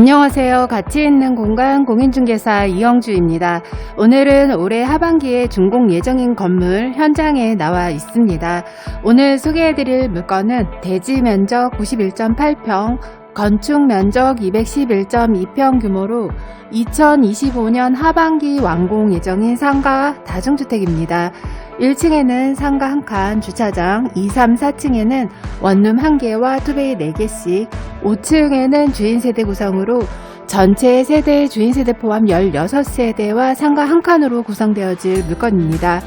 안녕하세요. 가치 있는 공간 공인중개사 이영주입니다. 오늘은 올해 하반기에 준공 예정인 건물 현장에 나와 있습니다. 오늘 소개해드릴 물건은 대지 면적 91.8평, 건축 면적 211.2평 규모로 2025년 하반기 완공 예정인 상가 다중주택입니다. 1층에는 상가 1칸, 주차장, 2, 3, 4층에는 원룸 1개와 투베이 4개씩, 5층에는 주인 세대 구성으로 전체 세대 주인 세대 포함 16세대와 상가 1칸으로 구성되어질 물건입니다.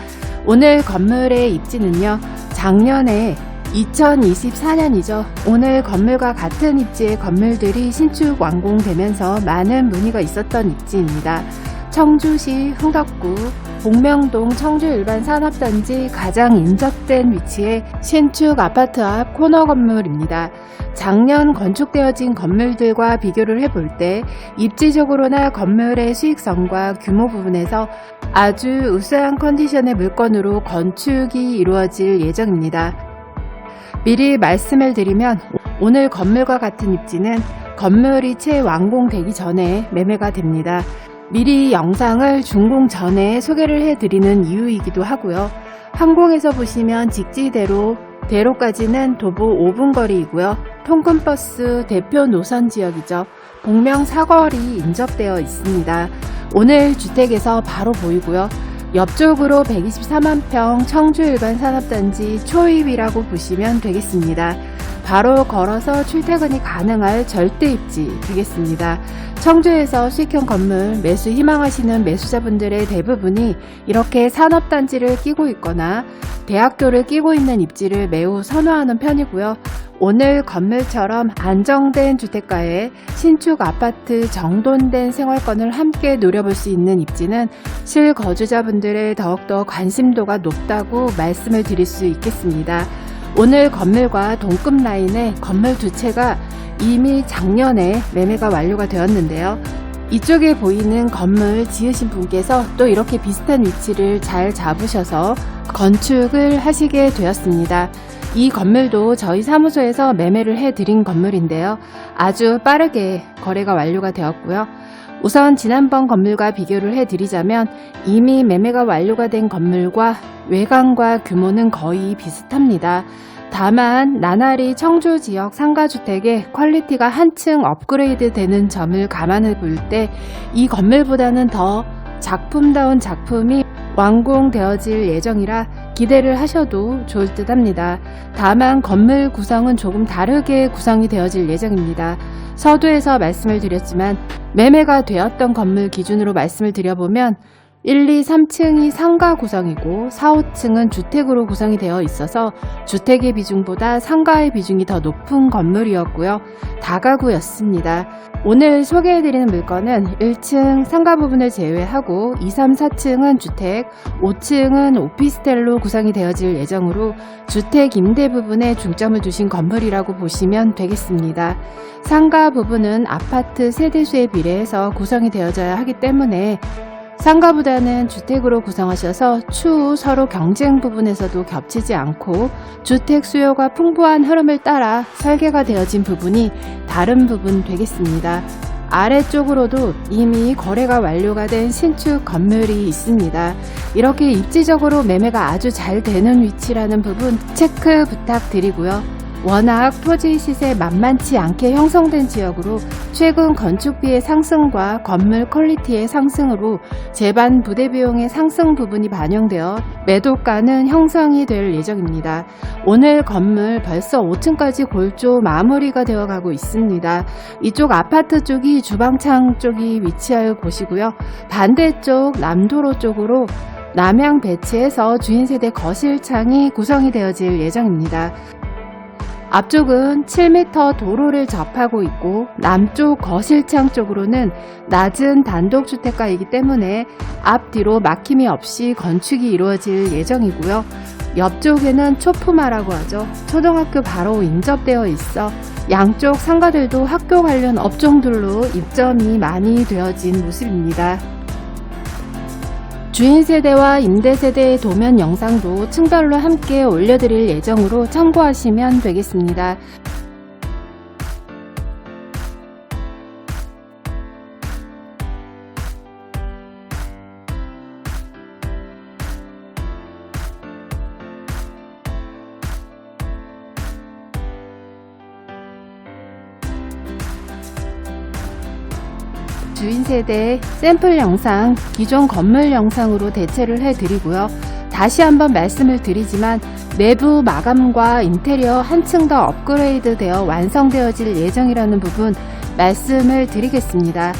오늘 건물의 입지는요, 작년에 2024년이죠. 오늘 건물과 같은 입지의 건물들이 신축 완공되면서 많은 문의가 있었던 입지입니다. 청주시 흥덕구 복명동 청주 일반 산업단지 가장 인접된 위치의 신축 아파트 앞 코너 건물입니다. 작년 건축되어진 건물들과 비교를 해볼 때 입지적으로나 건물의 수익성과 규모 부분에서 아주 우수한 컨디션의 물건으로 건축이 이루어질 예정입니다. 미리 말씀을 드리면 오늘 건물과 같은 입지는 건물이 채 완공되기 전에 매매가 됩니다. 미리 영상을 준공 전에 소개를 해드리는 이유이기도 하고요. 항공에서 보시면 직지대로 대로까지는 도보 5분 거리이고요. 통근버스 대표 노선 지역이죠. 복명 사거리 인접되어 있습니다. 오늘 주택에서 바로 보이고요. 옆쪽으로 123만 평 청주 일반 산업단지 초입이라고 보시면 되겠습니다. 바로 걸어서 출퇴근이 가능할 절대 입지 되겠습니다. 청주에서 수익형 건물 매수 희망하시는 매수자분들의 대부분이 이렇게 산업단지를 끼고 있거나 대학교를 끼고 있는 입지를 매우 선호하는 편이고요. 오늘 건물처럼 안정된 주택가에 신축 아파트 정돈된 생활권을 함께 누려볼 수 있는 입지는 실거주자분들의 더욱더 관심도가 높다고 말씀을 드릴 수 있겠습니다. 오늘 건물과 동급 라인의 건물 두 채가 이미 작년에 매매가 완료가 되었는데요. 이쪽에 보이는 건물 지으신 분께서 또 이렇게 비슷한 위치를 잘 잡으셔서 건축을 하시게 되었습니다. 이 건물도 저희 사무소에서 매매를 해드린 건물인데요. 아주 빠르게 거래가 완료가 되었고요. 우선 지난번 건물과 비교를 해드리자면 이미 매매가 완료가 된 건물과 외관과 규모는 거의 비슷합니다. 다만 나날이 청주 지역 상가주택의 퀄리티가 한층 업그레이드 되는 점을 감안해 볼 때 이 건물보다는 더 작품다운 작품이 완공되어질 예정이라 기대를 하셔도 좋을 듯 합니다. 다만 건물 구성은 조금 다르게 구성이 되어질 예정입니다. 서두에서 말씀을 드렸지만 매매가 되었던 건물 기준으로 말씀을 드려보면 1, 2, 3층이 상가 구성이고 4, 5층은 주택으로 구성이 되어 있어서 주택의 비중보다 상가의 비중이 더 높은 건물이었고요. 다가구였습니다. 오늘 소개해드리는 물건은 1층 상가 부분을 제외하고 2, 3, 4층은 주택, 5층은 오피스텔로 구성이 되어질 예정으로 주택 임대 부분에 중점을 두신 건물이라고 보시면 되겠습니다. 상가 부분은 아파트 세대수에 비례해서 구성이 되어져야 하기 때문에 상가보다는 주택으로 구성하셔서 추후 서로 경쟁 부분에서도 겹치지 않고 주택 수요가 풍부한 흐름을 따라 설계가 되어진 부분이 다른 부분 되겠습니다. 아래쪽으로도 이미 거래가 완료가 된 신축 건물이 있습니다. 이렇게 입지적으로 매매가 아주 잘 되는 위치라는 부분 체크 부탁드리고요. 워낙 토지 시세 만만치 않게 형성된 지역으로 최근 건축비의 상승과 건물 퀄리티의 상승으로 재반 부대 비용의 상승 부분이 반영되어 매도가는 형성이 될 예정입니다. 오늘 건물 벌써 5층까지 골조 마무리가 되어 가고 있습니다. 이쪽 아파트 쪽이 주방창 쪽이 위치할 곳이고요. 반대쪽 남도로 쪽으로 남향 배치해서 주인 세대 거실창이 구성이 되어질 예정입니다. 앞쪽은 7m 도로를 접하고 있고 남쪽 거실창 쪽으로는 낮은 단독주택가이기 때문에 앞뒤로 막힘이 없이 건축이 이루어질 예정이고요. 옆쪽에는 초품화라고 하죠. 초등학교 바로 인접되어 있어 양쪽 상가들도 학교 관련 업종들로 입점이 많이 되어진 모습입니다. 주인 세대와 임대 세대의 도면 영상도 층별로 함께 올려드릴 예정으로 참고하시면 되겠습니다. 주인 세대 샘플 영상, 기존 건물 영상으로 대체를 해드리고요. 다시 한번 말씀을 드리지만 내부 마감과 인테리어 한층 더 업그레이드 되어 완성되어질 예정이라는 부분 말씀을 드리겠습니다.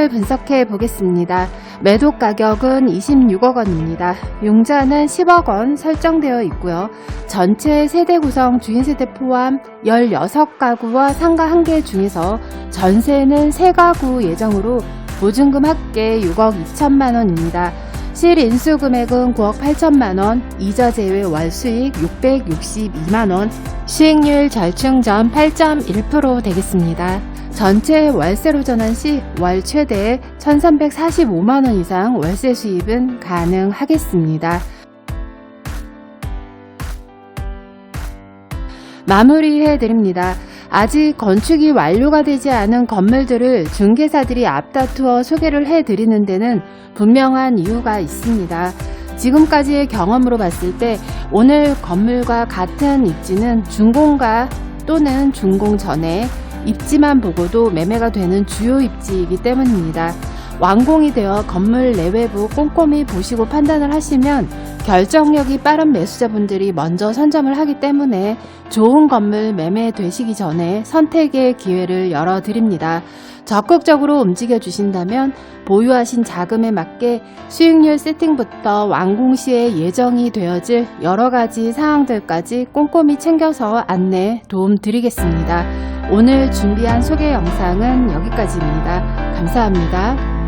수익률 분석해 보겠습니다. 매도 가격은 26억 원입니다. 융자는 10억 원 설정되어 있고요. 전체 세대 구성 주인 세대 포함 16가구와 상가 1개 중에서 전세는 3가구 예정으로 보증금 합계 6억 2천만 원입니다. 실 인수 금액은 9억 8천만 원, 이자 제외 월 수익 662만 원, 수익률 절충전 8.1% 되겠습니다. 전체 월세로 전환 시 월 최대 1,345만 원 이상 월세 수입은 가능하겠습니다. 마무리해 드립니다. 아직 건축이 완료가 되지 않은 건물들을 중개사들이 앞다투어 소개를 해 드리는 데는 분명한 이유가 있습니다. 지금까지의 경험으로 봤을 때 오늘 건물과 같은 입지는 준공가 또는 준공 전에 입지만 보고도 매매가 되는 주요 입지이기 때문입니다. 완공이 되어 건물 내외부 꼼꼼히 보시고 판단을 하시면 결정력이 빠른 매수자분들이 먼저 선점을 하기 때문에 좋은 건물 매매되시기 전에 선택의 기회를 열어드립니다. 적극적으로 움직여 주신다면 보유하신 자금에 맞게 수익률 세팅부터 완공 시에 예정이 되어질 여러 가지 사항들까지 꼼꼼히 챙겨서 안내 도움 드리겠습니다. 오늘 준비한 소개 영상은 여기까지입니다. 감사합니다.